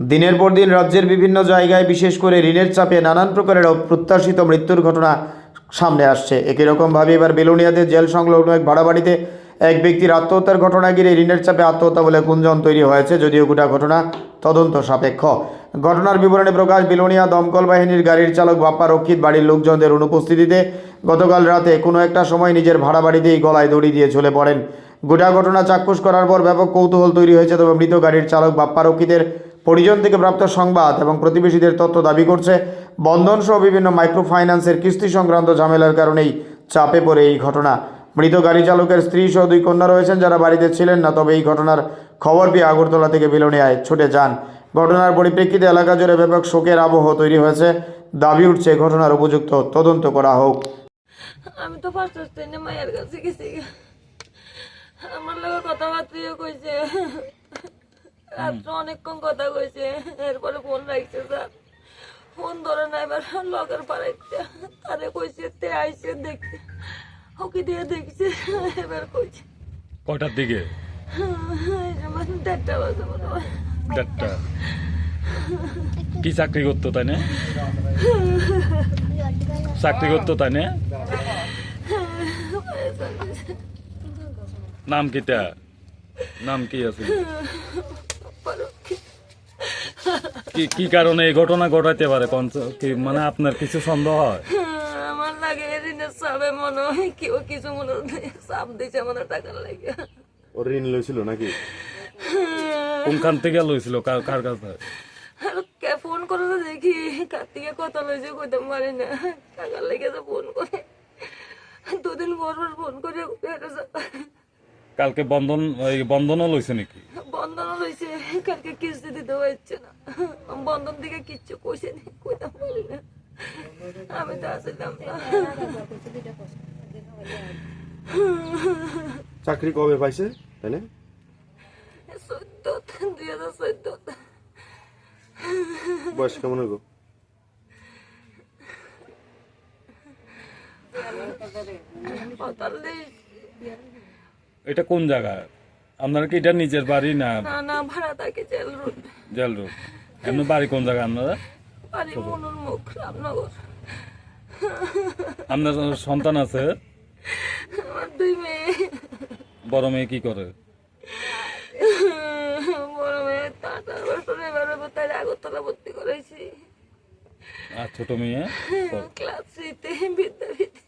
দিনের পর দিন রাজ্যের বিভিন্ন জায়গায় বিশেষ করে ঋণের চাপে নানান প্রকারের অপ্রত্যাশিত মৃত্যুর ঘটনা সামনে আসছে। একই রকমভাবে এবার বেলুনিয়াতে জেল সংলগ্ন এক ভাড়া বাড়িতে এক ব্যক্তির আত্মহত্যার ঘটনা ঘিরে ঋণের চাপে আত্মহত্যা বলে গুঞ্জন তৈরি হয়েছে, যদিও গোটা ঘটনা তদন্ত সাপেক্ষ। ঘটনার বিবরণে প্রকাশ, বিলোনিয়া দমকল বাহিনীর গাড়ির চালক বাপ্পা রক্ষিত বাড়ির লোকজনদের অনুপস্থিতিতে গতকাল রাতে কোনো একটা সময় নিজের ভাড়া বাড়িতেই গলায় দড়ি দিয়ে ঝুলে পড়েন। গোটা ঘটনা চাক্ষুষ করার পর ব্যাপক কৌতূহল তৈরি হয়েছে, তবে মৃত গাড়ির চালক বাপ্পা রক্ষিতের পরিজন থেকে প্রাপ্ত সংবাদ এবং প্রতিবেশীদের তথ্য দাবি করছে বন্ধন সহ বিভিন্ন মাইক্রো ফাইন্যান্সের কিস্তি সংক্রান্ত ঝামেলার কারণেই চাপে পড়ে এই ঘটনা। মৃত গাড়ি চালকের স্ত্রী সহ দুই কন্যা রয়েছেন যারা বাড়িতে ছিলেন না, তবে এই ঘটনার খবর পেয়ে আগরতলা থেকে বিলোনিয়ায় ছুটে যান। ঘটনার পরিপ্রেক্ষিতে এলাকা জুড়ে ব্যাপক শোকের আবহ তৈরি হয়েছে। দাবি উঠছে, ঘটনার উপযুক্ত তদন্ত করা হোক। আমি তো ফার্স্ট মায়ের কাছে গেছি। আমার কথাবার্তা কইছে। রাত্রে অনেকক্ষণ কথা কইছে। এরপরে ফোন রাখছে স্যার। ফোন ধরে না এবার লগের পাড়াইতে তারে কইছে তে আইছে দেখছে। হকি দিয়ে দেখছে এবার কইছে। কয়টার দিকে? যেমন দেড়টা বাজে মনে হয়। দেড়টা। কি চাকরি করতো তাই না? চাকরি করতো তাই না? নাম কিটা? নাম কি আছে? কি কি কারণে এই ঘটনা ঘটাইতে পারে? কোন কি মানে আপনার কিছু সন্দেহ হয়? আমার লাগে এদিনের সাবে মনে হয় কেউ কিছু মনে চাপ দিছে মনে টাকার লাগে। ওর ঋণ লইছিল নাকি? কোনখান থেকে লইছিল? কার কার কাছে আর কে ফোন করে তো দেখি কার্তিকে কথা লইছে কইতে পারি না। টাকার লেগেছে ফোন করে। দুদিন পর পর ফোন করে কালকে বন্ধন বন্ধনও লইছে নাকি? বন্ধন লইছে কালকে কিস্তি দিতে হচ্ছে না বন্ধন দিকে কিচ্ছু কইছে নি কইতে পারি না আমি তো আসলাম না চাকরি কবে পাইছে, তাই না? হাজার বয়স কেমন হইব? এটা কোন জায়গা? আপনার কি এটা নিজের বাড়ি না? না না ভাড়া থাকে জেল রোড। Jail road. এমনি বাড়ি কোন জায়গা আপনারা বাড়ি মনুর মুখ রামনগর। আপনার সন্তান আছে? আমার দুই মেয়ে। বড় মেয়ে কি করে? বড় মেয়ে তার বছর এবারে তাই আগরতলা ভর্তি করেছি। আর ছোট মেয়ে? ক্লাস থ্রিতে বিদ্যাপীঠে।